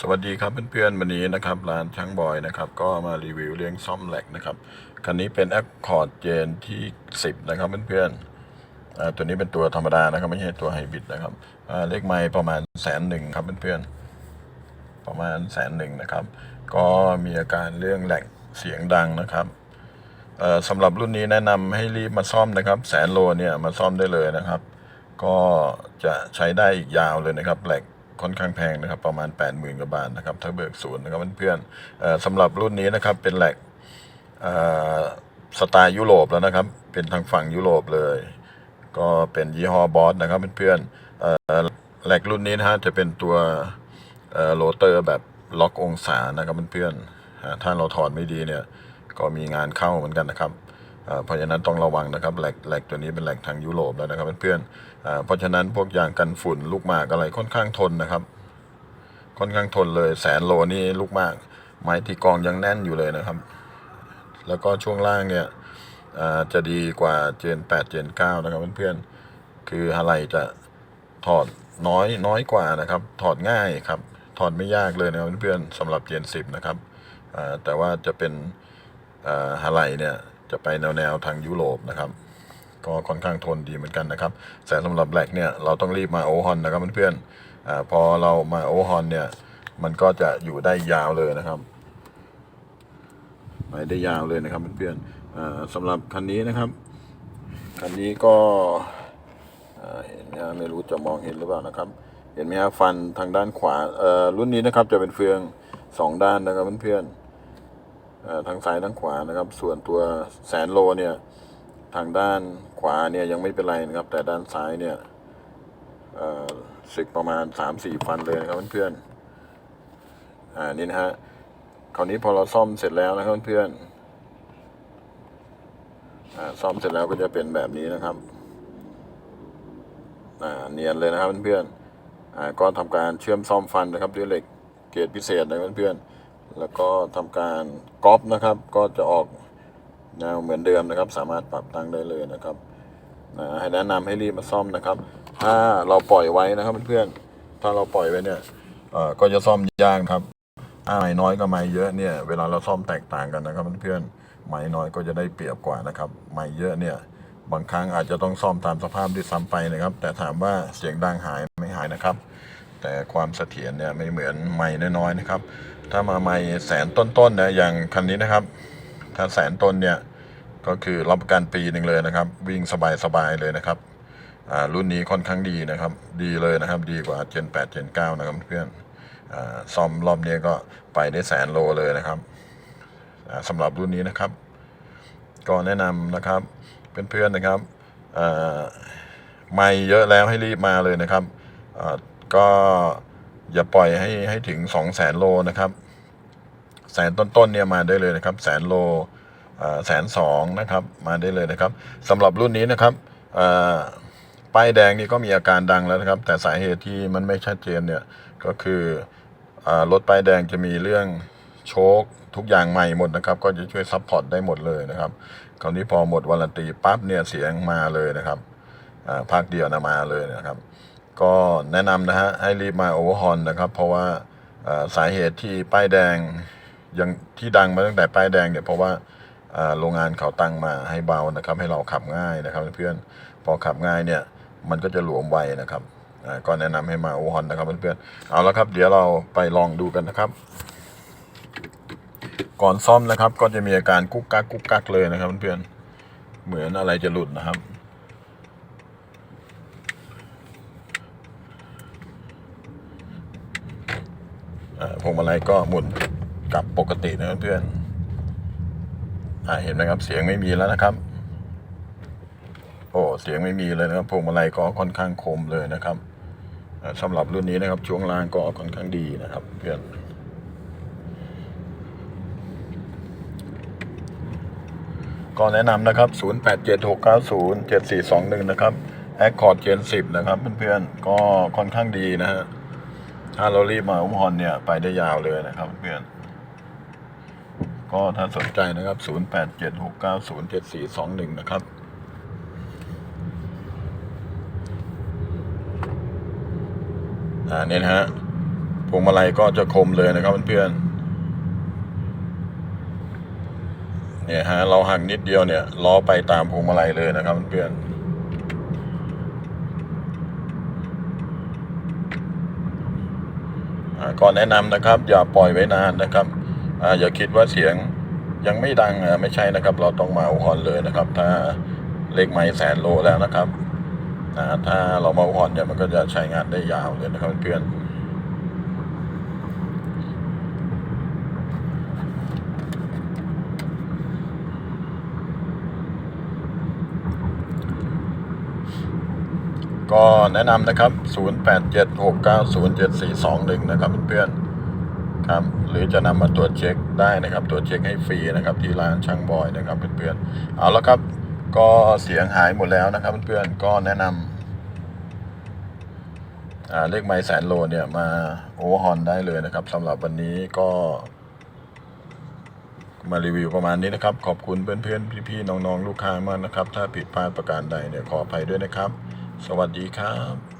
สวัสดีครับเพื่อนๆวันนี้นะครับร้านช้างบอยนะครับ ก็มารีวิวเลี้ยงซ่อมแหลกนะครับคันนี้เป็น Accord Gen ที่ 10 นะครับเพื่อนๆตัวนี้เป็นตัวธรรมดานะครับ ไม่ใช่ตัวไฮบริดนะครับเลขไม้ประมาณแสนหนึ่งครับเพื่อนๆประมาณแสนหนึ่งนะครับ ก็มีอาการเรื่องแหลกเสียงดังนะครับสำหรับรุ่นนี้แนะนำให้รีบมาซ่อมนะครับ แสนโลเนี่ยมาซ่อมได้เลยนะครับ ก็จะใช้ได้อีกยาวเลยนะครับแหลก ค่อนข้างแพงนะครับ ประมาณ 80,000กว่าบาทนะครับ ถ้าเบิกศูนย์นะครับเพื่อนๆเอ่อสำหรับรุ่นนี้นะครับเป็นแหลกสไตล์ยุโรปแล้วนะครับ เป็นทางฝั่งยุโรปเลย ก็เป็นยี่ห้อบอสนะครับเพื่อนๆแหลกรุ่นนี้นะฮะจะเป็นตัวโรเตอร์แบบล็อกองศานะครับเพื่อนๆถ้าเราถอดไม่ดีเนี่ย ก็มีงานเข้าเหมือนกันนะครับ เพราะฉะนั้นต้องระวังนะครับแหลกแหลกตัวนี้เป็นแหลกทางยุโรปแล้วนะครับเพื่อนๆเพราะฉะนั้นพวกยางกันฝุ่นลูกหมากอะไรค่อนข้างทนนะครับ ค่อนข้างทนเลยแสนโลนี่ลูกหมากไม้ที่กองยังแน่นอยู่เลยนะครับ แล้วก็ช่วงล่างเนี่ยจะดีกว่าเจน 8 เจน 9 นะครับเพื่อนๆคืออะไรจะถอดน้อยน้อยกว่านะครับ ถอดง่ายครับ ถอดไม่ยากเลยนะครับเพื่อนๆสำหรับเจน 10 นะครับแต่ว่าจะเป็นอ่าฮาไลเนี่ย จะไปแนวแนวทางยุโรปนะครับ ก็ค่อนข้างทนดีเหมือนกันนะครับ แต่สำหรับแบล็กเนี่ยเราต้องรีบมาโอฮอนนะครับเพื่อนๆอพอเรามาโอฮอนเนี่ยมันก็จะอยู่ได้ยาวเลยนะครับไปได้ยาวเลยนะครับเพื่อนๆสำหรับคันนี้นะครับคันนี้ก็เห็นไมฮะไม่รู้จะมองเห็นหรือเปล่านะครับ เห็นไหมฮะฟันทางด้านขวาเอ่อรุ่นนี้นะครับจะเป็นเฟืองสองด้านนะครับเพื่อนๆ ทางซ้ายทางขวานะครับ ส่วนตัวแสนโลเนี่ยทางด้านขวาเนี่ยยังไม่เป็นไรนะครับ แต่ด้านซ้ายเนี่ยสึกประมาณ 3-4 ฟันเลยนะครับเพื่อนๆอ่านี่นะฮะคราวนี้พอเราซ่อมเสร็จแล้วนะครับเพื่อนอ่าซ่อมเสร็จแล้วก็จะเป็นแบบนี้นะครับอ่าเนียนเลยนะครับเพื่อนๆอ่าก็ทำการเชื่อมซ่อมฟันนะครับด้วยเหล็กเกรดพิเศษนะครับเพื่อนๆ แล้วก็ทำการก๊อปนะครับ ก็จะออกแนวเหมือนเดิมนะครับ สามารถปรับตั้งได้เลยนะครับนะให้แนะนำให้รีบมาซ่อมนะครับ ถ้าเราปล่อยไว้นะครับเพื่อนๆถ้าเราปล่อยไว้เนี่ยก็จะซ่อมยากครับถ้าไม้น้อยกับไม้เยอะเนี่ย เวลาเราซ่อมแตกต่างกันนะครับเพื่อนๆไม้น้อยก็จะได้เปรียบกว่านะครับ ไม้เยอะเนี่ยบางครั้งอาจจะต้องซ่อมตามสภาพที่ซ้ำไปนะครับ แต่ถามว่าเสียงดังหายไม่หายนะครับ แต่ความเสถียรเนี่ยไม่เหมือนไม้น้อยๆนะครับ ถ้ามาไม้แสนต้นๆนะอย่างคันนี้นะครับ ถ้าแสนต้นเนี่ยก็คือรับประกันปีหนึ่งเลยนะครับ วิ่งสบายๆเลยนะครับรุ่นนี้ค่อนข้างดีนะครับ ดีเลยนะครับ ดีกว่าเจน8เจน9นะครับเพื่อนอซ่อมรอบนี้ก็ไปได้แสนโลเลยนะครับสำหรับรุ่นนี้นะครับ ก็แนะนำนะครับเพื่อนๆนะครับไม่เยอะแล้วให้รีบมาเลยนะครับก็ อย่าปล่อยให้ให้ถึง2 0 0แสนโลนะครับ แสนต้นๆเนี่ยมาได้เลยนะครับ แสนโลแสนสองนะครับมาได้เลยนะครับสำหรับรุ่นนี้นะครับป้ายแดงนี่ก็มีอาการดังแล้วนะครับ แต่สาเหตุที่มันไม่ชัดเจนเนี่ยก็คือรถป้ายแดงจะมีเรื่องโชคทุกอย่างใหม่หมดนะครับ ก็จะช่วยซัพพอร์ตได้หมดเลยนะครับคราวนี้พอหมดวารันตีปั๊บเนี่ยเสียงมาเลยนะครับอ่าภาคเดียวนะมาเลยนะครับ ก็แนะนำนะฮะให้รีบมาโอเวอร์ฮอนนะครับ เพราะว่าสาเหตุที่ป้ายแดงยังที่ดังมาตั้งแต่ป้ายแดงเนี่ยเพราะว่าโรงงานเขาตั้งมาให้เบานะครับ ให้เราขับง่ายนะครับเพื่อนพอขับง่ายเนี่ยมันก็จะหลวมไวนะครับก็แนะนำให้มาโอฮอนนะครับเพื่อนๆเอาละครับ เดี๋ยวเราไปลองดูกันนะครับ ก่อนซ่อมนะครับ ก็จะมีอาการกุ๊กกักกุ๊กกักเลยนะครับเพื่อนๆเหมือนอะไรจะหลุดนะครับ อ่า พวงมาลัยก็หมุนกลับปกตินะเพื่อนอเห็นไหมครับเสียงไม่มีแล้วนะครับ โอ้เสียงไม่มีเลยนะครับพวงมาลัยก็ค่อนข้างคมเลยนะครับอ่าสำหรับรุ่นนี้นะครับช่วงล่างก็ค่อนข้างดีนะครับ เพื่อนก็แนะนำนะครับ 0876907421 นะครับ Accord Gen 10 นะครับ เพื่อนๆ ก็ค่อนข้างดีนะฮะ ถ้าเรารีบมาอุ้มฮอนเนี่ย ไปได้ยาวเลยนะครับเพื่อน ก็ถ้าสนใจนะครับ 0876907421 นะครับอ่าเนี่ยนะฮะพวงมาลัยก็จะคมเลยนะครับเพื่อนเนี่ยฮะเราหักนิดเดียวเนี่ยล้อไปตามพวงมาลัยเลยนะครับเพื่อนๆอ่า ก่อนแนะนำนะครับ อย่าปล่อยไว้นานนะครับออย่าคิดว่าเสียงยังไม่ดังอะไม่ใช่นะครับ เราต้องมาอุหอนเลยนะครับ ถ้าเลขไม้แสนโลแล้วนะครับถ้าเรามาอุหอนเนี่ยมันก็จะใช้งานได้ยาวเลยนะครับเพื่อนๆ ก็แนะนำนะครับ 0876907421 นะครับเพื่อนๆครับหรือจะนำมาตรวจเช็คได้นะครับ ตรวจเช็คให้ฟรีนะครับที่ร้านช่างบอยนะครับเพื่อนๆเอาแล้วครับ ก็เสียงหายหมดแล้วนะครับเพื่อนๆก็แนะนำเลขไมล์แสนโลเนี่ยมาโอเวอร์ฮอนได้เลยนะครับสำหรับวันนี้ก็มารีวิวประมาณนี้นะครับ ขอบคุณเพื่อนๆ พี่ๆ น้องๆ ลูกค้ามากนะครับ ถ้าผิดพลาดประการใดเนี่ยขออภัยด้วยนะครับ สวัสดีครับ